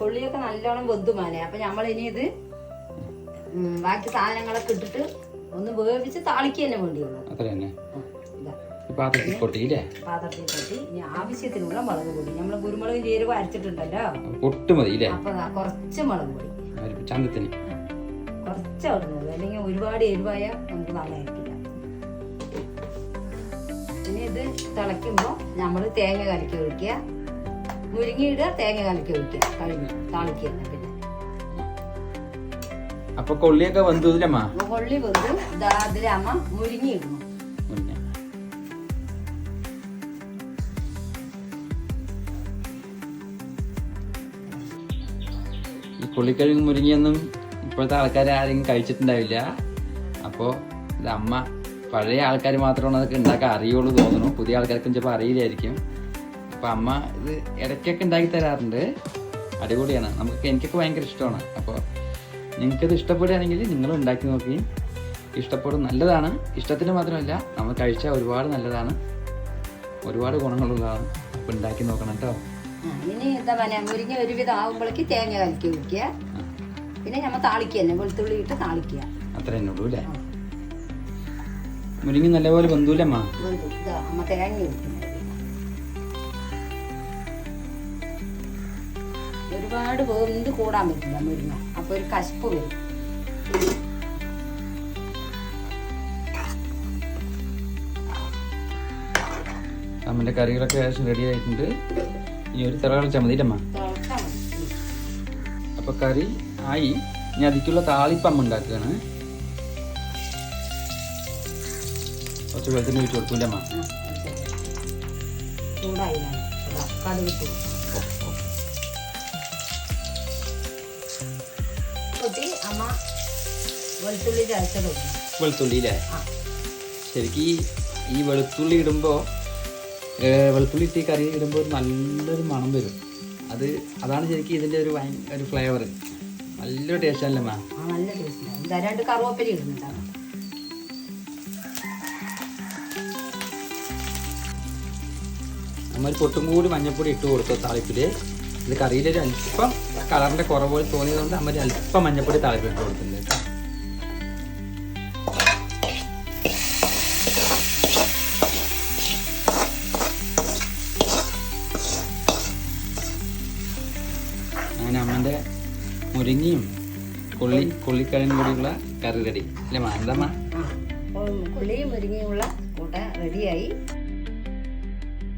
കൊള്ളിയൊക്കെ നല്ലോണം വെന്തുമാനെ. അപ്പൊ നമ്മൾ ഇനി ഇത് ബാക്കി സാധനങ്ങളൊക്കെ ഇട്ടിട്ട് ഒന്ന് വേവിച്ച് താളിക്ക് തന്നെ വേണ്ടി വന്നു അത്ര തന്നെ ഇതാ ഈ പാത്രത്തിൽ കൊട്ടിയില്ലേ പാത്രത്തിൽ കൊട്ടി ഇനി ആവശ്യത്തിനുള്ള മുളക് പൊടി. നമ്മൾ കുരുമുളകും ജീരകം അരച്ചിട്ടുണ്ടല്ലോ. പൊട്ട് മതി അപ്പൊ കുറച്ച് മുളക് പൊടി. ചന്തത്തിന്. കുറച്ച് ഇടുന്നത് അല്ലെങ്കിൽ ഒരുപാട് എരിവായ നമുക്ക് നല്ലതായിരിക്കില്ല ഇനി ഇത് തിളയ്ക്കുമ്പോൾ നമ്മൾ തേങ്ങ കലക്കി ഒഴിക്കുക. മുരിങ്ങ ഇടുക തേങ്ങ കലക്കി ഒഴിക്കുക കഴിഞ്ഞു താളിക്കുക പിന്നെ. അപ്പൊ കൊള്ളിയൊക്കെ വന്നു കൊള്ളി വെന്ത്. അതിലമ്മ മുരിങ്ങ ഇടണം മുരിങ്ങ. ഈ കൊള്ളിക്കഴുകും മുരിങ്ങയൊന്നും ഇപ്പോഴത്തെ ആൾക്കാർ ആരെങ്കിലും കഴിച്ചിട്ടുണ്ടാവില്ല. അപ്പോൾ ഇത് അമ്മ പഴയ ആൾക്കാർ മാത്രമാണ് അതൊക്കെ ഉണ്ടാക്കാൻ അറിയുള്ളൂ തോന്നുന്നു. പുതിയ ആൾക്കാർക്കും ചിലപ്പോൾ അറിയില്ലായിരിക്കും. അപ്പോൾ അമ്മ ഇത് ഇടയ്ക്കൊക്കെ ഉണ്ടാക്കി തരാറുണ്ട്. അടിപൊളിയാണ്. നമുക്ക് എനിക്കൊക്കെ ഭയങ്കര ഇഷ്ടമാണ്. അപ്പോൾ നിങ്ങൾക്കത് ഇഷ്ടപ്പെടുകയാണെങ്കിൽ നിങ്ങൾ ഉണ്ടാക്കി നോക്കി. ഇഷ്ടപ്പെടും നല്ലതാണ്. ഇഷ്ടത്തിന് മാത്രമല്ല നമ്മൾ കഴിച്ചാൽ ഒരുപാട് നല്ലതാണ്. ഒരുപാട് ഗുണങ്ങളുള്ളതാണ്. അപ്പൊ ഉണ്ടാക്കി നോക്കണം കേട്ടോ. ഇനി എന്താ പറയാ മുരിങ്ങ ഒരുവിധം ആകുമ്പോഴേക്ക് തേങ്ങ കലക്കി വെക്കുക പിന്നെ നമ്മൾ താളിക്കുക തന്നെ വെളുത്തുള്ളി ഇട്ട് താളിക്കുക. അത്ര തന്നെ ഉള്ളൂ അല്ലേ? മുരിങ്ങ നല്ലപോലെ ബന്ധുല്ലേ ഇതാ അമ്മ തേങ്ങ ഒരുപാട് വെന്ത് കൂടാൻ പറ്റില്ല മുരിങ്ങ. അപ്പൊ ഒരു കശപ്പ് വരും. അമ്മന്റെ കറികളൊക്കെ ഏകദേശം റെഡി ആയിട്ടുണ്ട്. ഈ ഒരു തിറ കളിച്ചാൽ മതിയില്ലമ്മ അപ്പോൾ കറി ആയി. ഇനി അതിക്കുള്ള താളിപ്പമ്മ അമ്മ ഉണ്ടാക്കുകയാണ്. കുറച്ച് വെള്ളത്തിന് ഒഴിച്ച് ചൂടായി ഞാൻ. അമ്മ വെളുത്തുള്ളി ചതച്ചത് വെളുത്തുള്ളി അല്ലേ ശരിക്കും ഈ- ഈ വെളുത്തുള്ളി ഇടുമ്പോൾ വെളുത്തുള്ളി ഇട്ട് കറി ഇടുമ്പോൾ നല്ലൊരു മണം വരും. അത് അതാണ് ശരിക്കും ഇതിന്റെ ഒരു വൈൻ ഒരു ഫ്ലേവർ നല്ലൊരു ടേസ്റ്റ് അല്ലേ മാ നല്ല ടേസ്റ്റ് രണ്ട് കറുവപ്പരി ഇടുന്നുണ്ടാവും നമ്മൾ പൊട്ടും കൂടി മഞ്ഞപ്പൊടി ഇട്ട് കൊടുത്തു താളിപ്പിൽ ഇത് കറിയിലൊരു അല്പം കളറിന്റെ കുറവ് പോലെ തോന്നിയതുകൊണ്ട് അമ്മ ഒരു അല്പം മഞ്ഞപ്പൊടി കൊടുത്തിട്ടുണ്ട് കേട്ടോ. അങ്ങനെ അമ്മന്റെ മുരിങ്ങയും കൊള്ളി കൊള്ളിക്കഴിഞ്ഞ കൂടിയുള്ള കറി റെഡി. അല്ലേ മാന്തമ്മ കൊള്ളിയും മുരിങ്ങിയുമുള്ള കൂട്ട റെഡിയായി.